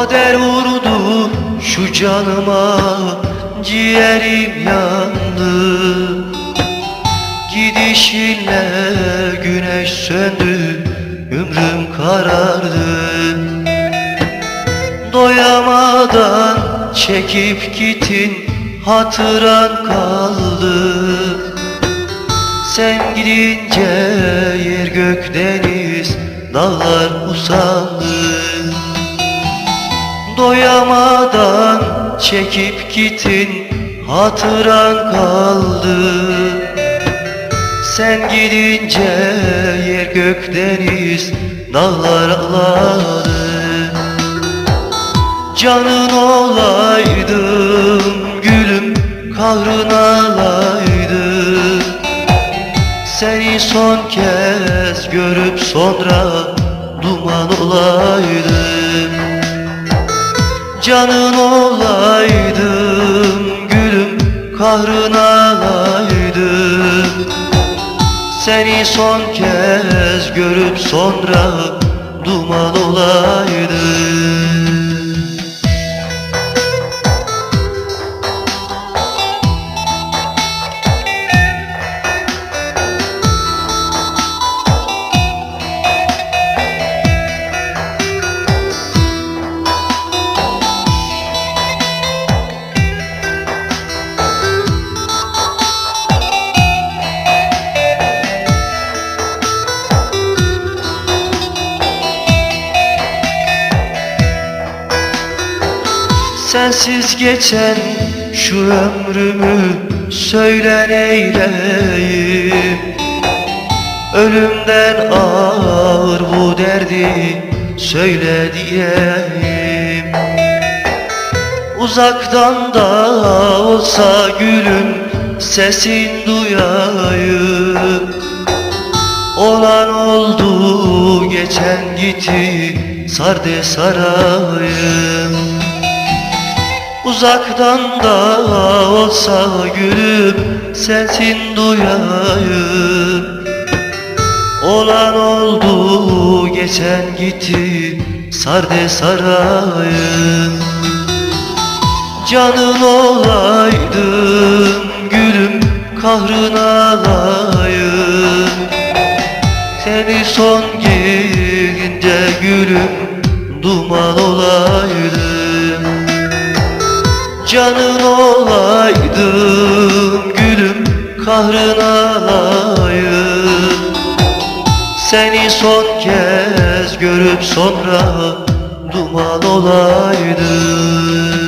Kader vurdu şu canıma Ciğerim yandı. Gidişinle güneş söndü Ömrüm karardı. Doyamadan çekip gittin Hatıran kaldı. Sen gidince yer gök deniz Dağlar usandı Doyamadan çekip gittin Hatıran kaldı. Sen gidince yer gök deniz Dağlar ağladı. Canın olaydım gülüm kahrın alaydım Seni son kez görüp sonra duman olaydım Canın olaydım gülüm kahrın alaydım Seni son kez görüp sonra duman olaydım Sensiz geçen şu ömrümü söyle neyleyim Ölümden ağır bu derdi söyle diyeyim. Uzaktan da olsa gülüm sesin duyayım. Olan oldu geçen gitti sardı sarayım Uzaktan da olsa gülüm sesin duyayım. Olan oldu geçen gitti sardı sarayım. Canın olaydım gülüm kahrın alayım. Seni son gidince gülüm duman olaydım Canın olaydım gülüm kahrın alayım Seni son kez görüp sonra duman olaydım